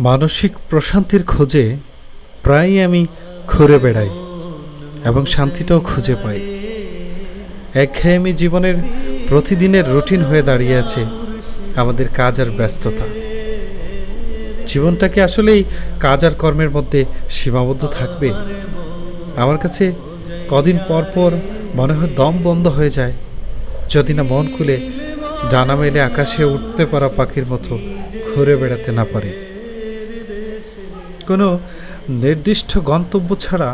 মানসিক প্রশান্তির খোঁজে প্রায়ই আমি ঘুরে বেড়াই এবং শান্তিটাও খুঁজে পাই। একঘেয়েমি জীবনের প্রতিদিনের রুটিন হয়ে দাঁড়িয়ে আছে আমাদের কাজ আর ব্যস্ততা। জীবনটাকে আসলেই কাজ আর কর্মের মধ্যে সীমাবদ্ধ থাকবে। আমার কাছে কদিন পর পর মনে হয় দম বন্ধ হয়ে যায়। যদি না মন খুলে ডানা মেলে আকাশে উঠতে পারা পাখির মতো ঘুরে বেড়াতে না পারে। কোনো নির্দিষ্ট গন্তব্য ছাড়া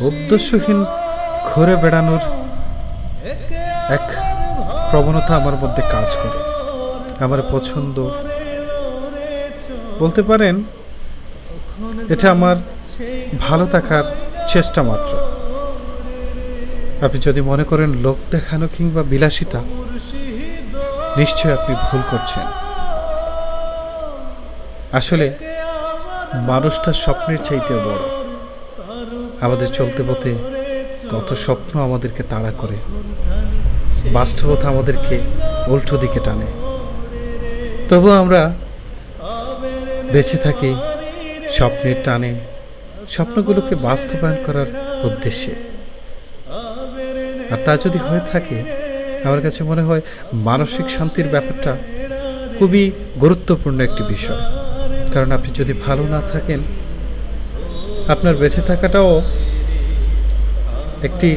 উদ্দেশ্যহীন ঘুরে বেড়ানোর এক প্রবণতা আমার মধ্যে কাজ করে। আমার পছন্দ। বলতে পারেন, এটা আমার ভালো থাকার চেষ্টা মাত্র। আপনি যদি মনে করেন লোক দেখানো কিংবা বিলাসিতা নিশ্চয় আপনি ভুল করছেন। আসলে মানুষটা স্বপ্নের চাইতেও বড়। আমাদের চলতে পথে কত স্বপ্ন আমাদেরকে তাড়া করে। বাস্তবতা আমাদেরকে উল্টো দিকে টানে। তবু আমরা বেঁচে থাকি স্বপ্নের টানে। স্বপ্নগুলোকে বাস্তবায়ন করার উদ্দেশ্যে। আর তা যদি হয়ে থাকে, আমার কাছে মনে হয় মানসিক শান্তির ব্যাপারটা খুবই গুরুত্বপূর্ণ একটি বিষয়। কারণ আপনি যদি ভালো না থাকেন, আপনার বেঁচে থাকাটাও একটি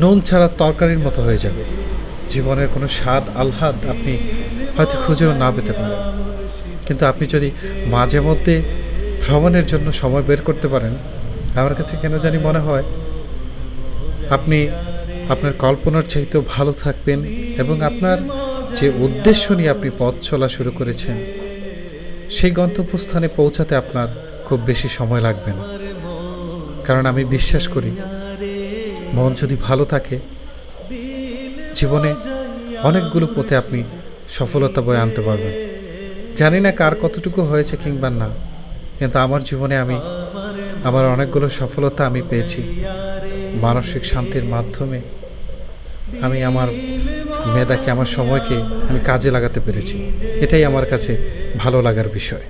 নুন ছাড়া তরকারির মতো হয়ে যাবে। জীবনের কোনো স্বাদ, আহ্লাদ আপনি হয়তো খুঁজেও না পেতে পারেন। কিন্তু আপনি যদি মাঝে মধ্যে ভ্রমণের জন্য সময় বের করতে পারেন, আমার কাছে কেন জানি মনে হয়, আপনি আপনার কল্পনার চাইতেও ভালো থাকবেন এবং আপনার যে উদ্দেশ্য নিয়ে আপনি পথ চলা শুরু করেছেন সেই গন্তব্যস্থানে পৌঁছাতে আপনার খুব বেশি সময় লাগবে না। কারণ আমি বিশ্বাস করি, মন যদি ভালো থাকে, জীবনে অনেকগুলো পথে আপনি সফলতা বয়ে আনতে পারবেন। জানি না কার কতটুকু হয়েছে কিংবা না, কিন্তু আমার জীবনে আমি, আমার অনেকগুলো সফলতা আমি পেয়েছি। মানসিক শান্তির মাধ্যমে আমি আমার মেধাকে আমার সময়কে আমি কাজে লাগাতে পেরেছি। এটাই আমার কাছে ভালো লাগার বিষয়।